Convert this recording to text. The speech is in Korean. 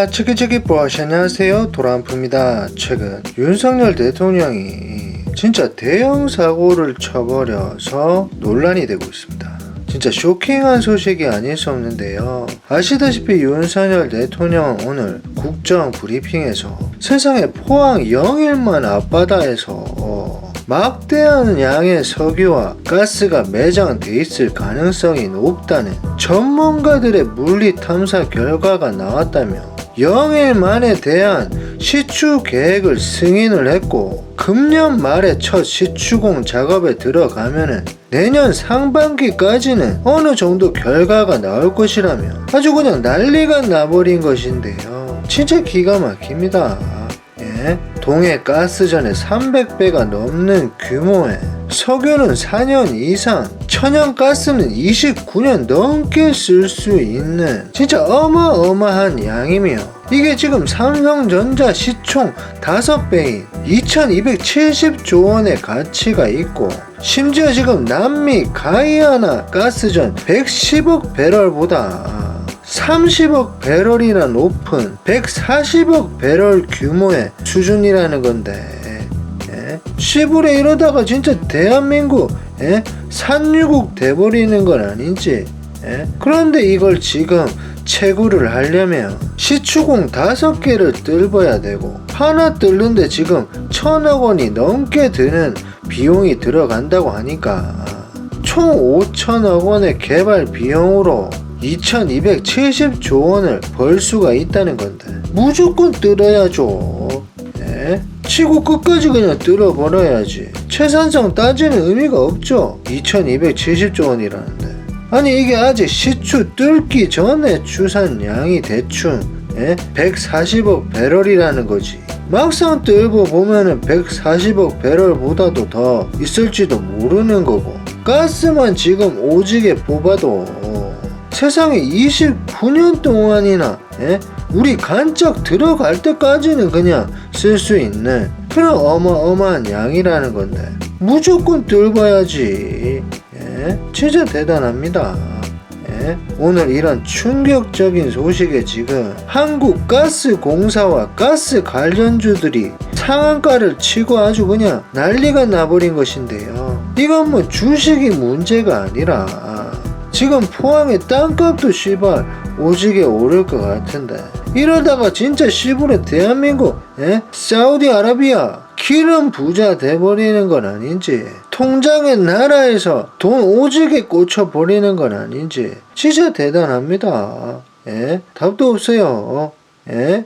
올라 치키치키 보아시 안녕하세요. 도란프입니다. 최근 윤석열 대통령이 진짜 대형 사고를 쳐버려서 논란이 되고 있습니다. 진짜 쇼킹한 소식이 아닐 수 없는데요. 아시다시피 윤석열 대통령 오늘 국정 브리핑에서 세상에 포항 영일만 앞바다에서 막대한 양의 석유와 가스가 매장돼 있을 가능성이 높다는 전문가들의 물리 탐사 결과가 나왔다며 영일만에 대한 시추 계획을 승인을 했고 금년 말에 첫 시추공 작업에 들어가면은 내년 상반기까지는 어느 정도 결과가 나올 것이라며 아주 그냥 난리가 나버린 것인데요. 진짜 기가 막힙니다. 예? 동해 가스전에 300배가 넘는 규모의 석유는 4년 이상, 천연가스는 29년 넘게 쓸 수 있는 진짜 어마어마한 양이며 이게 지금 삼성전자 시총 5배인 2270조 원의 가치가 있고 심지어 지금 남미 가이아나 가스전 110억 배럴보다 30억 배럴이나 높은 140억 배럴 규모의 수준이라는 건데 예? 시불에 이러다가 진짜 대한민국 예? 산유국 돼버리는 건 아닌지 예? 그런데 이걸 지금 채굴을 하려면 시추공 다섯 개를 뜰어야 되고 하나 뜰는데 지금 천억 원이 넘게 드는 비용이 들어간다고 하니까 총 5천억 원의 개발 비용으로 2270조 원을 벌 수가 있다는 건데 무조건 뜰어야죠 예? 치고 끝까지 그냥 뜰어버려야지. 최산성 따지는 의미가 없죠. 2270조 원이라는데. 아니 이게 아직 시추 뜰기 전에 추산량이 대충 예? 140억 배럴이라는 거지. 막상 뜰고 보면은 140억 배럴보다도 더 있을지도 모르는 거고. 가스만 지금 오지게 뽑아도 세상에 29년 동안이나 예? 우리 간척 들어갈 때까지는 그냥 쓸 수 있는 그런 어마어마한 양이라는 건데 무조건 뜰봐야지 예? 진짜 대단합니다 예? 오늘 이런 충격적인 소식에 지금 한국가스공사와 가스 관련주들이 상한가를 치고 아주 그냥 난리가 나버린 것인데요 이건 뭐 주식이 문제가 아니라 지금 포항의 땅값도 씨발 오지게 오를 것 같은데 이러다가 진짜 시부레 대한민국 에? 사우디아라비아 기름 부자 돼버리는 건 아닌지 통장의 나라에서 돈 오지게 꽂혀버리는 건 아닌지 진짜 대단합니다 예? 답도 없어요 예?